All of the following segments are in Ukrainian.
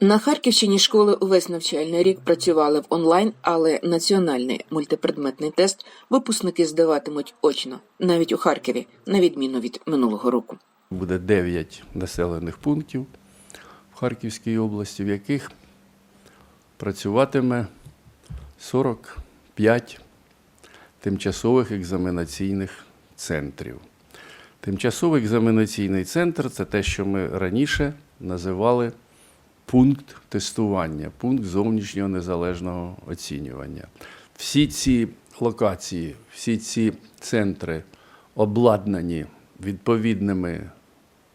На Харківщині школи увесь навчальний рік працювали в онлайн, але національний мультипредметний тест випускники здаватимуть очно, навіть у Харкові, на відміну від минулого року. Буде 9 населених пунктів в Харківській області, в яких працюватиме 45 тимчасових екзаменаційних центрів. Тимчасовий екзаменаційний центр це те, що ми раніше називали пункт тестування, пункт зовнішнього незалежного оцінювання. Всі ці локації, всі ці центри обладнані відповідними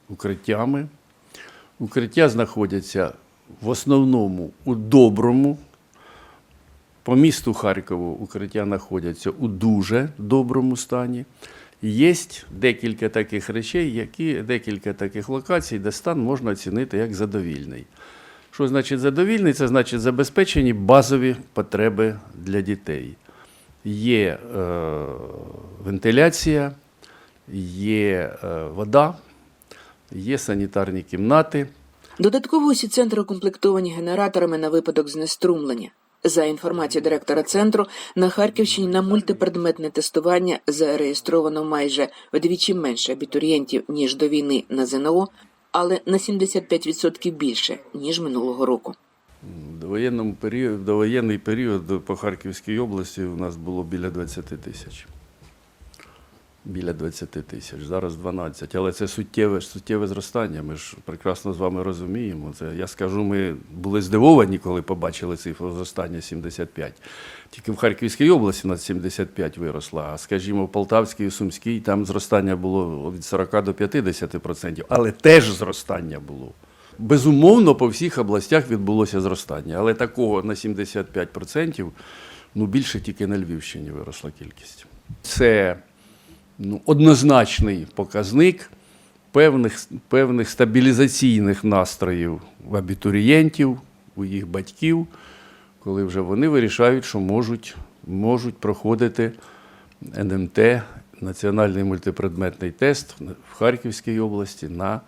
укриттями. Укриття знаходяться в основному у доброму. По місту Харкову укриття знаходяться у дуже доброму стані. Є декілька таких речей, які, декілька таких локацій, де стан можна оцінити як задовільний. Що значить задовільний? Це значить забезпечені базові потреби для дітей. Є е, вентиляція, є е, вода, є санітарні кімнати. Додатково усі центри укомплектовані генераторами на випадок знеструмлення. За інформацією директора центру, на Харківщині на мультипредметне тестування зареєстровано майже вдвічі менше абітурієнтів, ніж до війни на ЗНО, але на 75% більше, ніж минулого року. Довоєнному періоду, довоєнний період по Харківській області у нас було біля 20 тисяч. Біля 20 тисяч, зараз 12. Але це суттєве, суттєве зростання. Ми ж прекрасно з вами розуміємо. Це, я скажу, ми були здивовані, коли побачили цифру зростання 75. Тільки в Харківській області у нас 75 виросла, а скажімо, в Полтавській і Сумській там зростання було від 40 до 50%. Але теж зростання було. Безумовно, по всіх областях відбулося зростання, але такого на 75% ну, більше тільки на Львівщині виросла кількість. Це ну, однозначний показник певних, певних стабілізаційних настроїв в абітурієнтів, у їх батьків, коли вже вони вирішають, що можуть, можуть проходити НМТ, національний мультипредметний тест в Харківській області на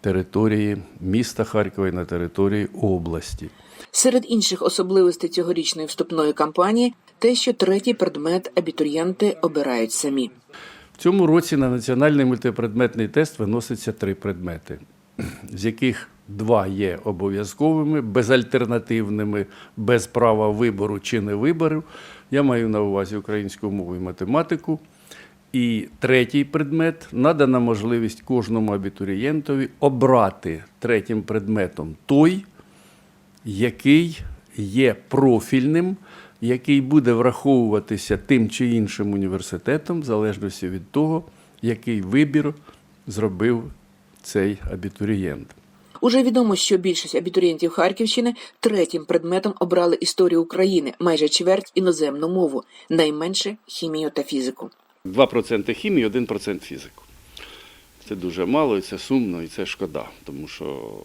території міста Харкова і на території області. Серед інших особливостей цьогорічної вступної кампанії те, що третій предмет абітурієнти обирають самі. Цьому році на національний мультипредметний тест виноситься три предмети, з яких два є обов'язковими, безальтернативними, без права вибору чи не вибору. Я маю на увазі українську мову і математику. І третій предмет надана можливість кожному абітурієнтові обрати третім предметом той, який є профільним, який буде враховуватися тим чи іншим університетом, в залежності від того, який вибір зробив цей абітурієнт. Уже відомо, що більшість абітурієнтів Харківщини третім предметом обрали історію України, майже чверть іноземну мову, найменше хімію та фізику. 2% хімії, 1% фізику. Це дуже мало, і це сумно, і це шкода, тому що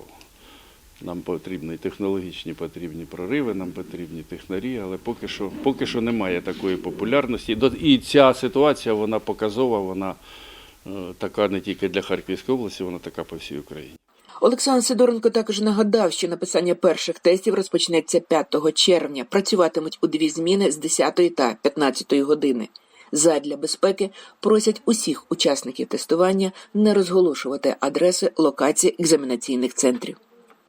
нам потрібні технологічні потрібні прориви, нам потрібні технарі, але поки що, поки що немає такої популярності. І ця ситуація вона показова, вона е, така не тільки для Харківської області, вона така по всій Україні. Олександр Сидоренко також нагадав, що написання перших тестів розпочнеться 5 червня. Працюватимуть у дві зміни з 10 та 15 години. Задля безпеки просять усіх учасників тестування не розголошувати адреси локацій екзаменаційних центрів.